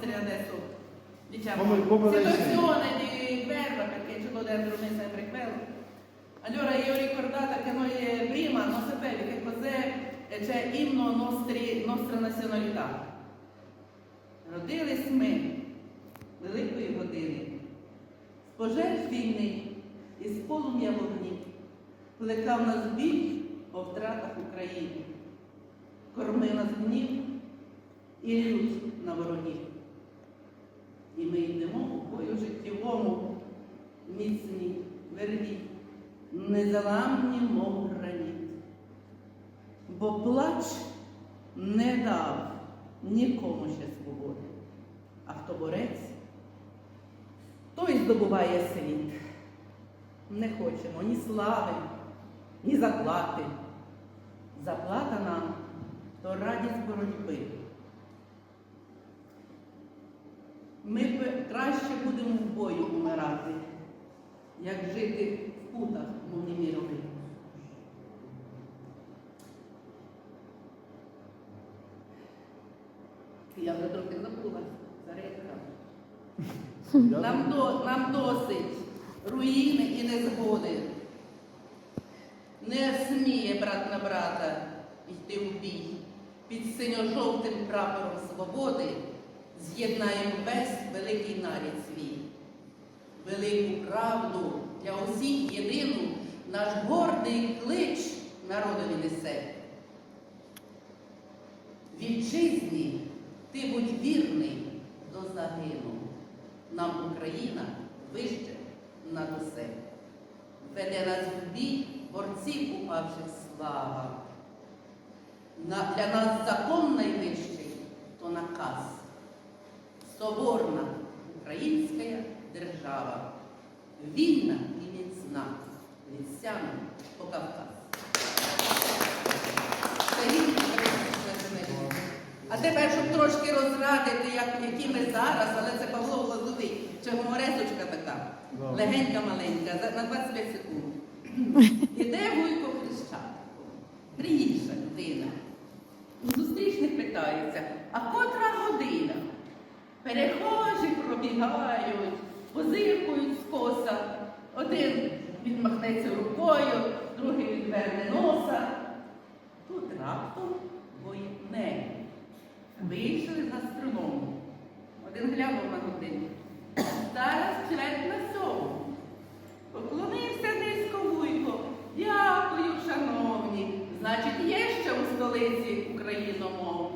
nostri adesso diciamo Come- come situazione di guerra perché ce l'ho dentro me sempre quello. Allora io ho ricordato che noi eh, prima non sapevi che cos'è eh, c'è inno nostri, nostra націонalità. Родились ми великої години, з пожеж війни і з полум'я вогнів, плекав нас біль о втратах України, кормив нас гнів і лють на ворогів. І ми йдемо у бою життєвому, міцні, верні, незаламні, мов граніт. Бо плач не дав нікому ще свободи, а хто борець, той здобуває світ. Не хочемо ні слави, ні заплати. Заплата нам то радість боротьби. Ми краще будемо в бою умирати, як жити в путах, мов мірові. Я вже трохи забула. Зарядка. Нам, до, нам досить руїни і незгоди. Не сміє брат на брата йти у бій. Під синьо-жовтим прапором свободи з'єднаємо весь великий нарід свій. Велику правду для усіх єдину наш гордий клич народові несе. Вітчизні ти будь вірний до загину. Нам Україна вище над усе. Веде нас в бій борців упавших слава. Для нас закон найвищий то наказ. Соборна українська держава, вільна і міцна, від Сяну по Кавказ. А тепер, щоб трошки розрадити, як, які ми зараз, але це Павло Глазовий, чи гуморесочка така, легенька маленька, за- на 25 секунд. Іде Вуйко Хрещатико, приїжджа людина. Зустрічних питається, а? Перехожі пробігають, позиркують скоса. Один відмахнеться рукою, другий відверне носа. Тут раптом воєнне. Вийшли з гастроному. Один глянув на годину. Зараз чверть на сьому. Поклонився низько вуйко. Дякую, шановні. Значить, є ще у столиці україномовні.